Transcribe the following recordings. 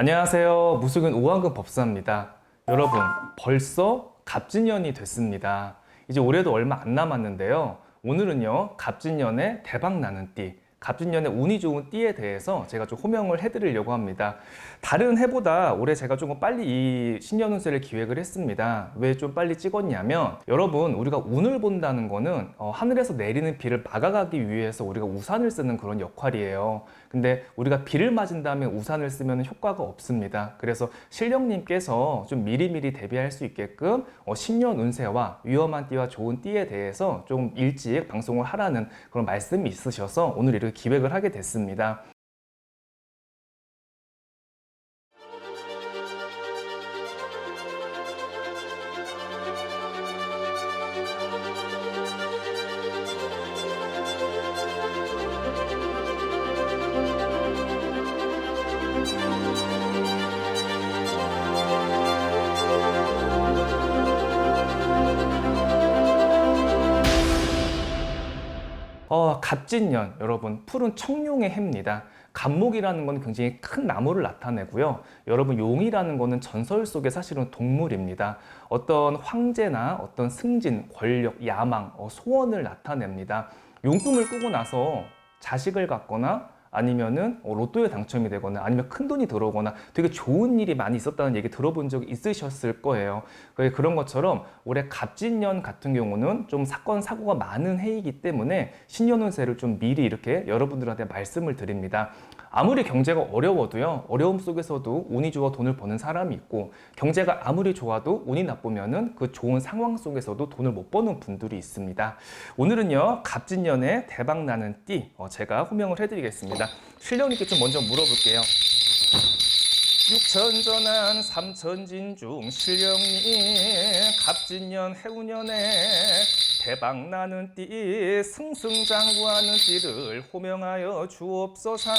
안녕하세요. 무속인 오한근 법사입니다. 여러분, 벌써 갑진년이 됐습니다. 이제 올해도 얼마 안 남았는데요. 오늘은요, 갑진년에 대박 나는 띠, 갑진년에 운이 좋은 띠에 대해서 제가 좀 호명을 해드리려고 합니다. 다른 해보다 올해 제가 조금 빨리 이 신년 운세를 기획을 했습니다. 왜 좀 빨리 찍었냐면 여러분 우리가 운을 본다는 거는 어, 하늘에서 내리는 비를 막아가기 위해서 우리가 우산을 쓰는 그런 역할이에요. 근데 우리가 비를 맞은 다음에 우산을 쓰면 효과가 없습니다. 그래서 신령님께서 좀 미리미리 대비할 수 있게끔 어, 신년 운세와 위험한 띠와 좋은 띠에 대해서 좀 일찍 방송을 하라는 그런 말씀이 있으셔서 오늘 이렇게 기획을 하게 됐습니다. 갑진년 여러분 푸른 청룡의 해입니다. 갑목이라는 건 굉장히 큰 나무를 나타내고요. 여러분 용이라는 거는 전설 속의 사실은 동물입니다. 어떤 황제나 어떤 승진, 권력, 야망, 어, 소원을 나타냅니다. 용꿈을 꾸고 나서 자식을 갖거나 아니면은 어, 로또에 당첨이 되거나 아니면 큰 돈이 들어오거나 되게 좋은 일이 많이 있었다는 얘기 들어본 적 있으셨을 거예요. 그런 것처럼 올해 갑진년 같은 경우는 좀 사건 사고가 많은 해이기 때문에 신년 운세를 좀 미리 이렇게 여러분들한테 말씀을 드립니다. 아무리 경제가 어려워도요 어려움 속에서도 운이 좋아 돈을 버는 사람이 있고 경제가 아무리 좋아도 운이 나쁘면은 그 좋은 상황 속에서도 돈을 못 버는 분들이 있습니다. 오늘은요 갑진년에 대박 나는 띠 어, 제가 호명을 해드리겠습니다. 신령님께 좀 먼저 물어볼게요. 육천전한 삼천진중 신령님 갑진년 해운년에 대박나는 띠 승승장구하는 띠를 호명하여 주옵소서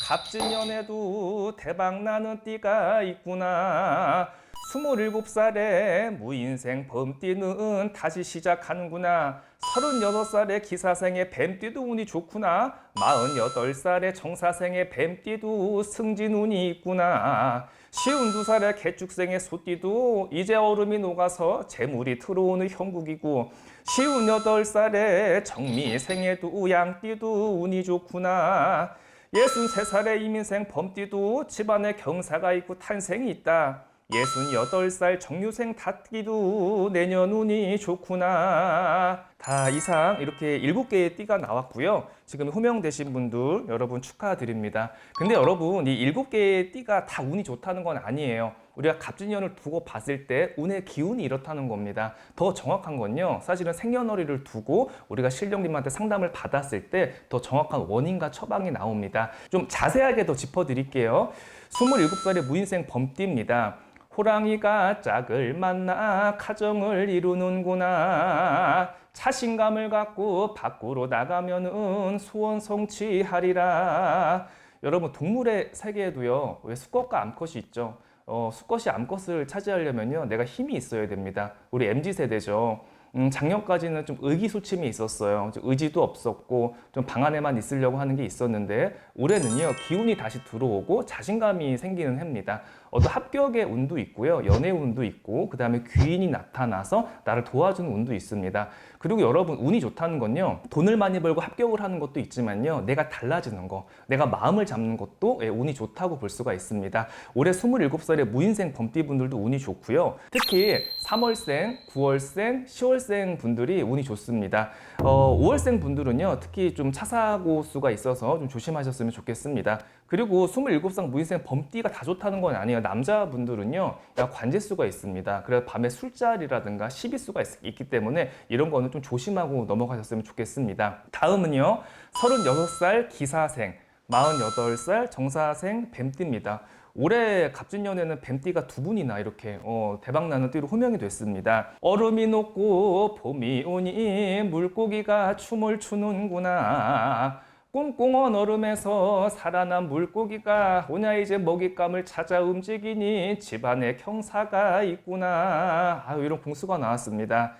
갑진년에도 대박나는 띠가 있구나 스물일곱 살에 무인생 범띠는 다시 시작하는구나. 서른여덟 살의 기사생의 뱀띠도 운이 좋구나. 마흔여덟 살의 정사생의 뱀띠도 승진 운이 있구나. 쉬운 두 살의 개축생의 소띠도 이제 얼음이 녹아서 재물이 들어오는 형국이고 쉬운 여덟 살의 정미생에도 양띠도 운이 좋구나. 예순 세 살의 이민생 범띠도 집안에 경사가 있고 탄생이 있다. 예순여덟 살 정유생 닫기도 내년 운이 좋구나. 다 이상 이렇게 일곱 개의 띠가 나왔고요. 지금 호명되신 분들 여러분 축하드립니다. 근데 여러분 이 일곱 개의 띠가 다 운이 좋다는 건 아니에요. 우리가 갑진년을 두고 봤을 때 운의 기운이 이렇다는 겁니다. 더 정확한 건요. 사실은 생년월일을 두고 우리가 신령님한테 상담을 받았을 때 더 정확한 원인과 처방이 나옵니다. 좀 자세하게 더 짚어드릴게요. 27살의 무인생 범띠입니다. 호랑이가 짝을 만나 가정을 이루는구나. 자신감을 갖고 밖으로 나가면은 소원 성취하리라. 여러분 동물의 세계에도요 왜 수컷과 암컷이 있죠. 어, 수컷이 암컷을 차지하려면요 내가 힘이 있어야 됩니다. 우리 mz 세대죠. 음, 작년까지는 좀 의기소침이 있었어요. 좀 의지도 없었고 좀 방 안에만 있으려고 하는 게 있었는데 올해는요 기운이 다시 들어오고 자신감이 생기는 해입니다. 어떤 합격의 운도 있고요, 연애 운도 있고 그 다음에 귀인이 나타나서 나를 도와주는 운도 있습니다. 그리고 여러분 운이 좋다는 건요 돈을 많이 벌고 합격을 하는 것도 있지만요 내가 달라지는 거, 내가 마음을 잡는 것도 예, 운이 좋다고 볼 수가 있습니다. 올해 27살의 무인생 범띠분들도 운이 좋고요. 특히 3월생, 9월생, 10월생 분들이 운이 좋습니다. 어, 5월생 분들은요, 특히 좀 차사고 수가 있어서 좀 조심하셨으면 좋겠습니다. 그리고 27살 무인생 범띠가 다 좋다는 건 아니에요. 남자분들은요, 약 관제수가 있습니다. 그래서 밤에 술자리라든가 시비수가 있, 있기 때문에 이런 거는 좀 조심하고 넘어가셨으면 좋겠습니다. 다음은요, 36살 기사생, 48살 정사생 뱀띠입니다. 올해 갑진년에는 뱀띠가 두 분이나 이렇게 어, 대박나는 띠로 호명이 됐습니다. 얼음이 녹고 봄이 오니 물고기가 춤을 추는구나. 꽁꽁한 얼음에서 살아난 물고기가 오냐 이제 먹잇감을 찾아 움직이니 집안에 경사가 있구나. 아유 이런 공수가 나왔습니다.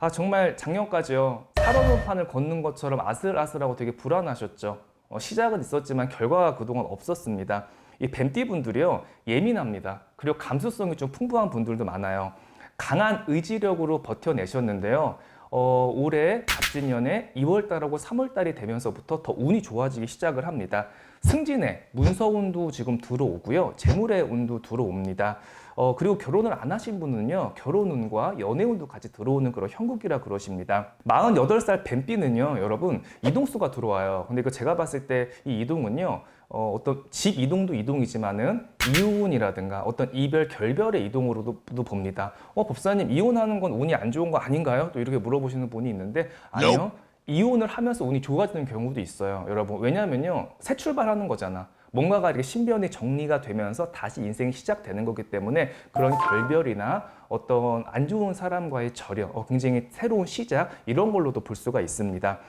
아 정말 작년까지요 살얼음판을 걷는 것처럼 아슬아슬하고 되게 불안하셨죠. 어, 시작은 있었지만 결과가 그동안 없었습니다. 이 뱀띠 분들이요 예민합니다. 그리고 감수성이 좀 풍부한 분들도 많아요. 강한 의지력으로 버텨내셨는데요. 어, 올해 갑진년에 2월달하고 3월달이 되면서부터 더 운이 좋아지기 시작을 합니다. 승진의 문서운도 지금 들어오고요. 재물의 운도 들어옵니다. 어, 그리고 결혼을 안 하신 분은요, 결혼운과 연애운도 같이 들어오는 그런 형국이라 그러십니다. 48살 뱀띠는요, 여러분, 이동수가 들어와요. 근데 그 제가 봤을 때 이 이동은요, 어, 어떤 집 이동도 이동이지만은 이혼이라든가 어떤 이별 결별의 이동으로도 도 봅니다. 어, 법사님, 이혼하는 건 운이 안 좋은 거 아닌가요? 또 이렇게 물어보시는 분이 있는데, 아니요. 이혼을 하면서 운이 좋아지는 경우도 있어요. 여러분, 왜냐면요, 새 출발하는 거잖아. 뭔가가 이렇게 신변이 정리가 되면서 다시 인생이 시작되는 거기 때문에 그런 결별이나 어떤 안 좋은 사람과의 절여, 어, 굉장히 새로운 시작 이런 걸로도 볼 수가 있습니다.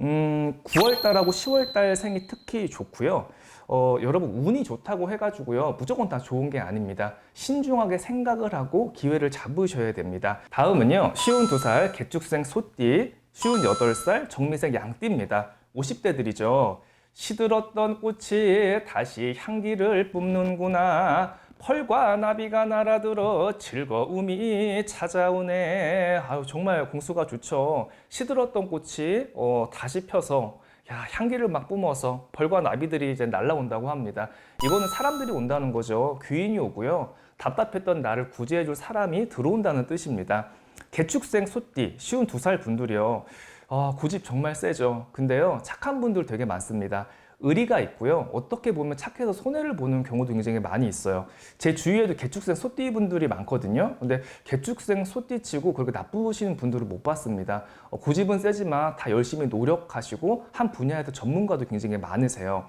음, 9월달하고 10월달 생이 특히 좋고요. 어, 여러분 운이 좋다고 해가지고요 무조건 다 좋은 게 아닙니다. 신중하게 생각을 하고 기회를 잡으셔야 됩니다. 다음은요 쉬운 두 살 개축생 소띠, 쉬운 여덟 살 정미생 양띠입니다. 50대들이죠. 시들었던 꽃이 다시 향기를 뿜는구나. 펄과 나비가 날아들어 즐거움이 찾아오네. 아유 정말 공수가 좋죠. 시들었던 꽃이 어, 다시 펴서 야 향기를 막 뿜어서 벌과 나비들이 이제 날라온다고 합니다. 이거는 사람들이 온다는 거죠. 귀인이 오고요. 답답했던 나를 구제해줄 사람이 들어온다는 뜻입니다. 개축생 소띠 쉬운 두 살 분들이요. 아, 고집 정말 세죠. 근데요, 착한 분들 되게 많습니다. 의리가 있고요. 어떻게 보면 착해서 손해를 보는 경우도 굉장히 많이 있어요. 제 주위에도 개축생 소띠 분들이 많거든요. 근데 개축생 소띠 치고 그렇게 나쁘시는 분들을 못 봤습니다. 어, 고집은 세지만 다 열심히 노력하시고 한 분야에서 전문가도 굉장히 많으세요.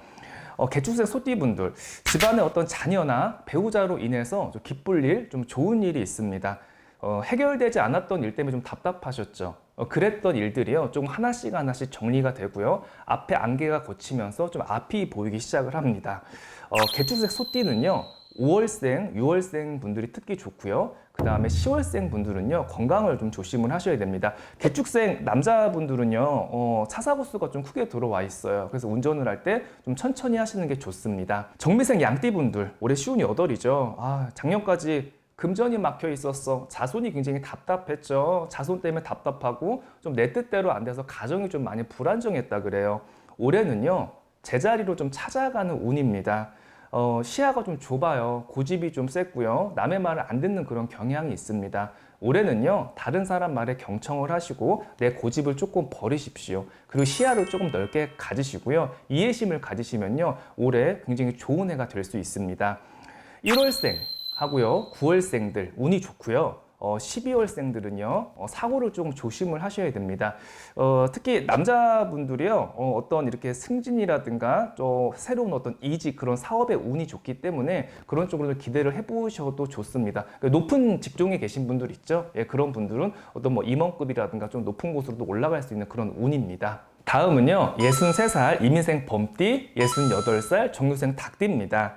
어, 개축생 소띠 분들 집안의 어떤 자녀나 배우자로 인해서 좀 기쁠 일, 좀 좋은 일이 있습니다. 어, 해결되지 않았던 일 때문에 좀 답답하셨죠. 어, 그랬던 일들이요. 조금 하나씩 하나씩 정리가 되고요. 앞에 안개가 걷히면서 좀 앞이 보이기 시작을 합니다. 어, 개축색 소띠는요. 5월생, 6월생 분들이 특히 좋고요. 그 다음에 10월생 분들은요 건강을 좀 조심을 하셔야 됩니다. 개축생 남자분들은요 어, 차 사고 수가 좀 크게 들어와 있어요. 그래서 운전을 할 때 좀 천천히 하시는 게 좋습니다. 정미생 양띠 분들 올해 쉬운 여덟이죠. 아 작년까지 금전이 막혀 있었어. 자손이 굉장히 답답했죠. 자손 때문에 답답하고 좀 내 뜻대로 안 돼서 가정이 좀 많이 불안정했다 그래요. 올해는요, 제자리로 좀 찾아가는 운입니다. 어, 시야가 좀 좁아요. 고집이 좀 셌고요. 남의 말을 안 듣는 그런 경향이 있습니다. 올해는요, 다른 사람 말에 경청을 하시고 내 고집을 조금 버리십시오. 그리고 시야를 조금 넓게 가지시고요. 이해심을 가지시면요, 올해 굉장히 좋은 해가 될 수 있습니다. 1월생, 하고요. 9월생들 운이 좋고요. 어, 12월생들은요 어, 사고를 좀 조심을 하셔야 됩니다. 어, 특히 남자분들이요 어, 떤 이렇게 승진이라든가 또 새로운 어떤 이직 그런 사업의 운이 좋기 때문에 그런 쪽으로 기대를 해보셔도 좋습니다. 그러니까 높은 직종에 계신 분들 있죠. 예, 그런 분들은 어떤 뭐 임원급이라든가 좀 높은 곳으로도 올라갈 수 있는 그런 운입니다. 다음은요 63살 이민생 범띠, 68살 정유생 닭띠입니다.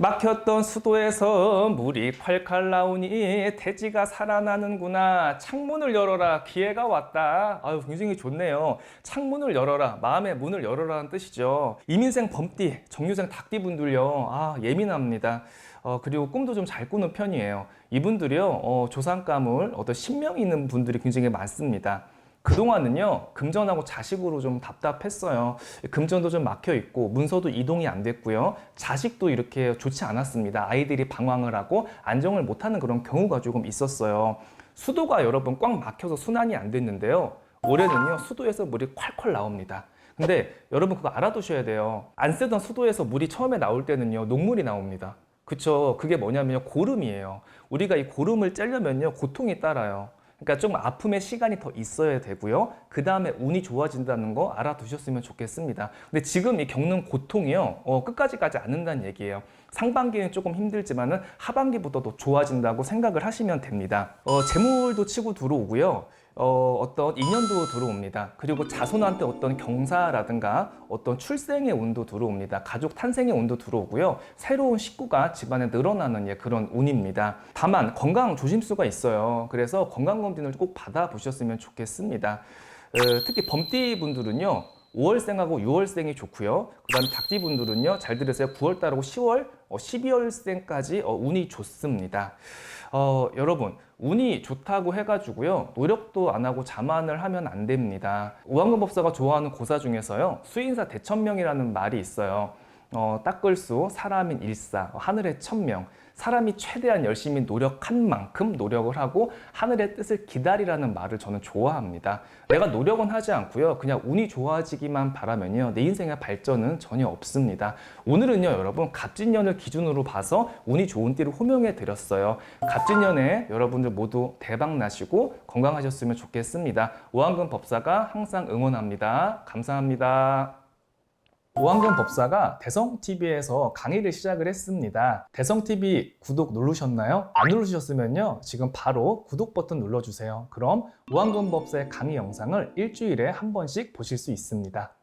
막혔던 수도에서 물이 콸콸 나오니 돼지가 살아나는구나. 창문을 열어라. 기회가 왔다. 아유, 굉장히 좋네요. 창문을 열어라. 마음의 문을 열어라는 뜻이죠. 이민생 범띠, 정유생 닭띠 분들요. 아, 예민합니다. 어, 그리고 꿈도 좀 잘 꾸는 편이에요. 이분들이요, 어, 조상감을 어떤 신명 있는 분들이 굉장히 많습니다. 그동안은요 금전하고 자식으로 좀 답답했어요. 금전도 좀 막혀 있고 문서도 이동이 안 됐고요. 자식도 이렇게 좋지 않았습니다. 아이들이 방황을 하고 안정을 못하는 그런 경우가 조금 있었어요. 수도가 여러분 꽉 막혀서 순환이 안 됐는데요. 올해는요 수도에서 물이 콸콸 나옵니다. 근데 여러분 그거 알아두셔야 돼요. 안 쓰던 수도에서 물이 처음에 나올 때는요 녹물이 나옵니다. 그쵸? 그게 뭐냐면요 고름이에요. 우리가 이 고름을 째려면요 고통이 따라요 그러니까 좀 아픔의 시간이 더 있어야 되고요. 그 다음에 운이 좋아진다는 거 알아두셨으면 좋겠습니다. 근데 지금 이 겪는 고통이요, 어, 끝까지 가지 않는다는 얘기예요. 상반기는 조금 힘들지만은 하반기부터 더 좋아진다고 생각을 하시면 됩니다. 어, 재물도 치고 들어오고요. 어, 어떤 인연도 들어옵니다. 그리고 자손한테 어떤 경사라든가 어떤 출생의 운도 들어옵니다. 가족 탄생의 운도 들어오고요. 새로운 식구가 집안에 늘어나는 예, 그런 운입니다. 다만 건강 조심수가 있어요. 그래서 건강검진을 꼭 받아보셨으면 좋겠습니다. 어, 특히 범띠 분들은요. 5월생하고 6월생이 좋고요. 그다음 닭띠 분들은요. 잘 들으세요. 9월달하고 10월, 어, 12월생까지 어, 운이 좋습니다. 어, 여러분 운이 좋다고 해가지고요 노력도 안 하고 자만을 하면 안 됩니다. 우왕금 법사가 좋아하는 고사 중에서요 수인사 대천명이라는 말이 있어요. 어, 닦을 수 사람인 일사 하늘의 천명 사람이 최대한 열심히 노력한 만큼 노력을 하고 하늘의 뜻을 기다리라는 말을 저는 좋아합니다. 내가 노력은 하지 않고요. 그냥 운이 좋아지기만 바라면요. 내 인생의 발전은 전혀 없습니다. 오늘은요, 여러분, 갑진년을 기준으로 봐서 운이 좋은 띠를 호명해 드렸어요. 갑진년에 여러분들 모두 대박 나시고 건강하셨으면 좋겠습니다. 오한근 법사가 항상 응원합니다. 감사합니다. 오한근 법사가 대성TV에서 강의를 시작을 했습니다. 대성TV 구독 누르셨나요? 안 누르셨으면요. 지금 바로 구독 버튼 눌러주세요. 그럼 오한근 법사의 강의 영상을 일주일에 한 번씩 보실 수 있습니다.